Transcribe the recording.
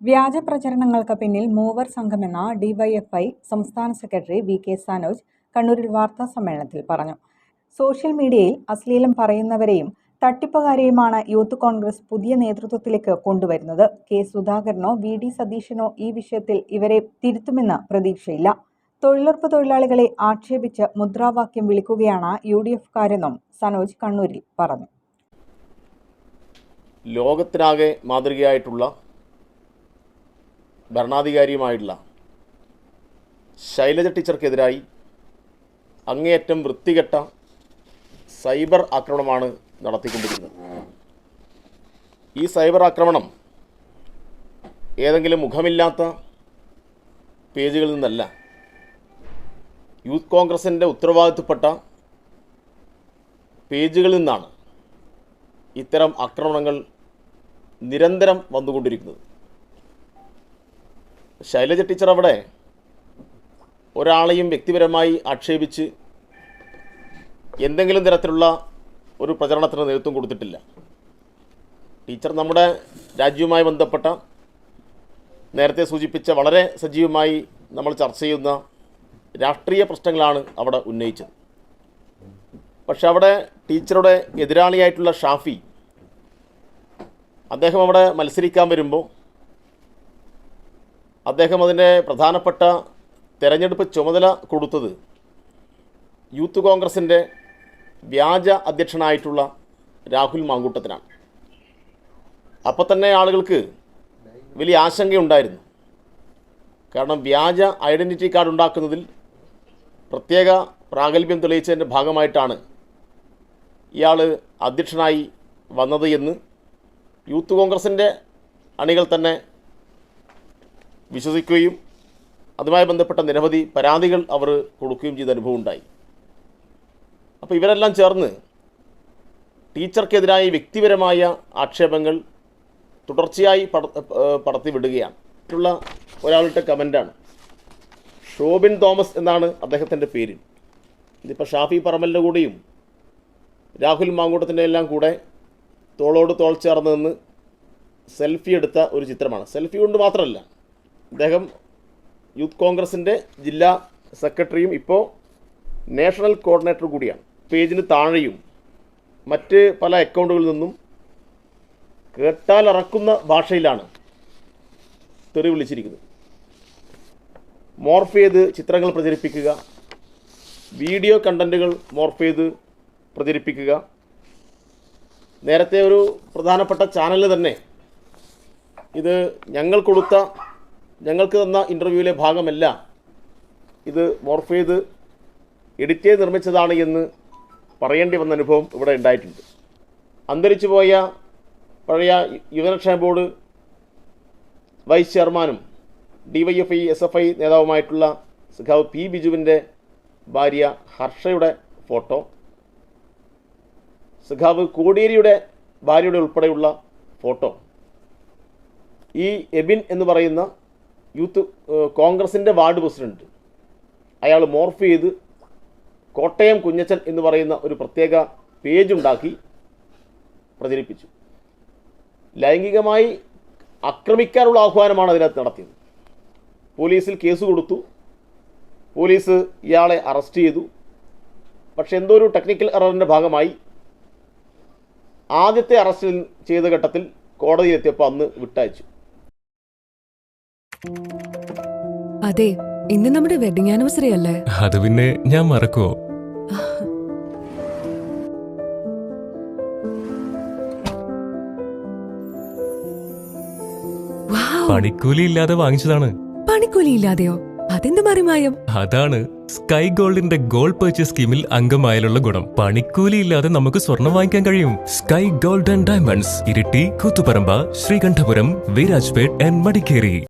വ്യാജ പ്രചരണങ്ങൾക്ക് പിന്നിൽ മൂവർ സംഘമെന്ന ഡിവൈഎഫ്ഐ സംസ്ഥാന സെക്രട്ടറി വി കെ സനോജ് കണ്ണൂരിൽ വാർത്താ സമ്മേളനത്തിൽ പറഞ്ഞു. സോഷ്യൽ മീഡിയയിൽ അശ്ലീലം പറയുന്നവരെയും തട്ടിപ്പുകാരെയുമാണ് യൂത്ത് കോൺഗ്രസ് പുതിയ നേതൃത്വത്തിലേക്ക് കൊണ്ടുവരുന്നത്. കെ സുധാകരനോ വി ഡി സതീശനോ ഈ വിഷയത്തിൽ ഇവരെ തിരുത്തുമെന്ന് പ്രതീക്ഷയില്ല. തൊഴിലുറപ്പ് തൊഴിലാളികളെ ആക്ഷേപിച്ച് മുദ്രാവാക്യം വിളിക്കുകയാണ് യു ഡി എഫുകാരെന്നും സനോജ് കണ്ണൂരിൽ പറഞ്ഞു. ലോകത്തിനാകെ മാതൃകയായിട്ടുള്ള ഭരണാധികാരിയുമായിട്ടുള്ള ശൈലജ ടീച്ചർക്കെതിരായി അങ്ങേയറ്റം വൃത്തികെട്ട സൈബർ ആക്രമണമാണ് നടത്തിക്കൊണ്ടിരിക്കുന്നത്. ഈ സൈബർ ആക്രമണം ഏതെങ്കിലും മുഖമില്ലാത്ത പേജുകളിൽ നിന്നല്ല യൂത്ത് കോൺഗ്രസിന്റെ ഉത്തരവാദിത്തപ്പെട്ട പേജുകളിൽ നിന്നാണ് ഇത്തരം ആക്രമണങ്ങൾ നിരന്തരം വന്നുകൊണ്ടിരിക്കുന്നത്. ശൈലജ ടീച്ചർ അവിടെ ഒരാളെയും വ്യക്തിപരമായി ആക്ഷേപിച്ച് എന്തെങ്കിലും തരത്തിലുള്ള ഒരു പ്രചരണത്തിന് നേതൃത്വം കൊടുത്തിട്ടില്ല. ടീച്ചർ നമ്മുടെ രാജ്യവുമായി ബന്ധപ്പെട്ട നേരത്തെ സൂചിപ്പിച്ച വളരെ സജീവമായി നമ്മൾ ചർച്ച ചെയ്യുന്ന രാഷ്ട്രീയ പ്രശ്നങ്ങളാണ് അവിടെ ഉന്നയിച്ചത്. പക്ഷെ അവിടെ ടീച്ചറുടെ എതിരാളിയായിട്ടുള്ള ഷാഫി അദ്ദേഹം അവിടെ മത്സരിക്കാൻ വരുമ്പോൾ അദ്ദേഹം അതിന്റെ പ്രധാനപ്പെട്ട തെരഞ്ഞെടുപ്പ് ചുമതല കൊടുത്തത് യൂത്ത് കോൺഗ്രസിന്റെ വ്യാജ അധ്യക്ഷനായിട്ടുള്ള രാഹുൽ മാങ്കൂട്ടത്തിനാണ്. അപ്പോൾ തന്നെ ആളുകൾക്ക് വലിയ ആശങ്കയുണ്ടായിരുന്നു. കാരണം വ്യാജ ഐഡന്റിറ്റി കാർഡ് ഉണ്ടാക്കുന്നതിൽ പ്രത്യേക പ്രാഗൽഭ്യം തെളിയിച്ചതിന്റെ ഭാഗമായിട്ടാണ് ഇയാൾ അധ്യക്ഷനായി വന്നത് എന്ന് യൂത്ത് കോൺഗ്രസിന്റെ അണികൾ തന്നെ വിശ്വസിക്കുകയും അതുമായി ബന്ധപ്പെട്ട നിരവധി പരാതികൾ അവർ കൊടുക്കുകയും ചെയ്ത അനുഭവം ഉണ്ടായി. അപ്പോൾ ഇവരെല്ലാം ചേർന്ന് ടീച്ചർക്കെതിരായി വ്യക്തിപരമായ ആക്ഷേപങ്ങൾ തുടർച്ചയായി പട പടത്തി വിടുകയാണ് മറ്റുള്ള ഒരാളുടെ കമന്റാണ് ഷോബിൻ തോമസ് എന്നാണ് അദ്ദേഹത്തിന്റെ പേര്. ഇതിപ്പോൾ ഷാഫി പറമ്പലിന്റെ കൂടെയും രാഹുൽ മാങ്കൂട്ടത്തിന്റെ എല്ലാം കൂടെ തോളോട് തോൾ ചേർന്ന് നിന്ന് സെൽഫി എടുത്ത ഒരു ചിത്രമാണ്. സെൽഫി കൊണ്ട് മാത്രമല്ല അദ്ദേഹം യൂത്ത് കോൺഗ്രസിന്റെ ജില്ലാ സെക്രട്ടറിയും ഇപ്പോൾ നാഷണൽ കോർഡിനേറ്റർ കൂടിയാണ്. പേജിന് താഴെയും മറ്റ് പല അക്കൗണ്ടുകളിൽ നിന്നും കേട്ടാൽ അറക്കുന്ന ഭാഷയിലാണ് തെറി വിളിച്ചിരിക്കുന്നത്. മോർഫ് ചെയ്ത് ചിത്രങ്ങൾ പ്രചരിപ്പിക്കുക വീഡിയോ കണ്ടന്റുകൾ മോർഫ് ചെയ്ത് പ്രചരിപ്പിക്കുക. നേരത്തെ ഒരു പ്രധാനപ്പെട്ട ചാനലിൽ തന്നെ ഇത് ഞങ്ങൾ കൊടുത്ത ഞങ്ങൾക്ക് തന്ന ഇന്റർവ്യൂവിലെ ഭാഗമല്ല. ഇത് മോർഫ് ചെയ്ത് എഡിറ്റ് ചെയ്ത് നിർമ്മിച്ചതാണ് എന്ന് പറയേണ്ടി വന്ന അനുഭവം ഇവിടെ ഉണ്ടായിട്ടുണ്ട്. അന്തരിച്ചു പോയ പഴയ യുവനക്ഷേമ ബോർഡ് വൈസ് ചെയർമാനും D Y F I S F I നേതാവുമായിട്ടുള്ള സഖാവ് പി ബിജുവിന്റെ ഭാര്യ ഹർഷയുടെ ഫോട്ടോ. സഖാവ് കോടിയേരിയുടെ ഭാര്യയുടെ ഉൾപ്പെടെയുള്ള ഫോട്ടോ. ഈ എബിൻ എന്ന് പറയുന്ന യൂത്ത് കോൺഗ്രസിന്റെ വാർഡ് പ്രസിഡന്റ്. അയാൾ മോർഫ് ചെയ്ത് കോട്ടയം കുഞ്ഞച്ചൻ എന്ന് പറയുന്ന ഒരു പ്രത്യേക പേജ് ഉണ്ടാക്കി പ്രചരിപ്പിച്ചു. ലൈംഗികമായി ആക്രമിക്കാനുള്ള ആഹ്വാനമാണ് അതിനകത്ത് നടത്തിയത്. പോലീസിൽ കേസ് കൊടുത്തു. പോലീസ് ഇയാളെ അറസ്റ്റ് ചെയ്തു. പക്ഷെ എന്തോ ഒരു ടെക്നിക്കൽ എററിന്റെ ഭാഗമായി ആദ്യത്തെ അറസ്റ്റ് ചെയ്ത ഘട്ടത്തിൽ കോടതിയിലെത്തിയപ്പോൾ അന്ന് വിട്ടയച്ചു. അതെ ഇന്ന് നമ്മുടെ വെഡിങ് ആനിവേഴ്സറി അല്ലേ? അത് പിന്നെ ഞാൻ മറക്കുവോ? പണിക്കൂലി ഇല്ലാതെ വാങ്ങിച്ചതാണ്. പണിക്കൂലി ഇല്ലാതെയോ അതെന്ത് മറിമായം? അതാണ് സ്കൈ ഗോൾഡിന്റെ ഗോൾഡ് പർച്ചേസ് സ്കീമിൽ അംഗമായാലുള്ള ഗുണം. പണിക്കൂലി ഇല്ലാതെ നമുക്ക് സ്വർണം വാങ്ങിക്കാൻ കഴിയും. Sky gold and diamonds Iritty Koothuparamba Sreekandapuram Virajpet and Madikeri.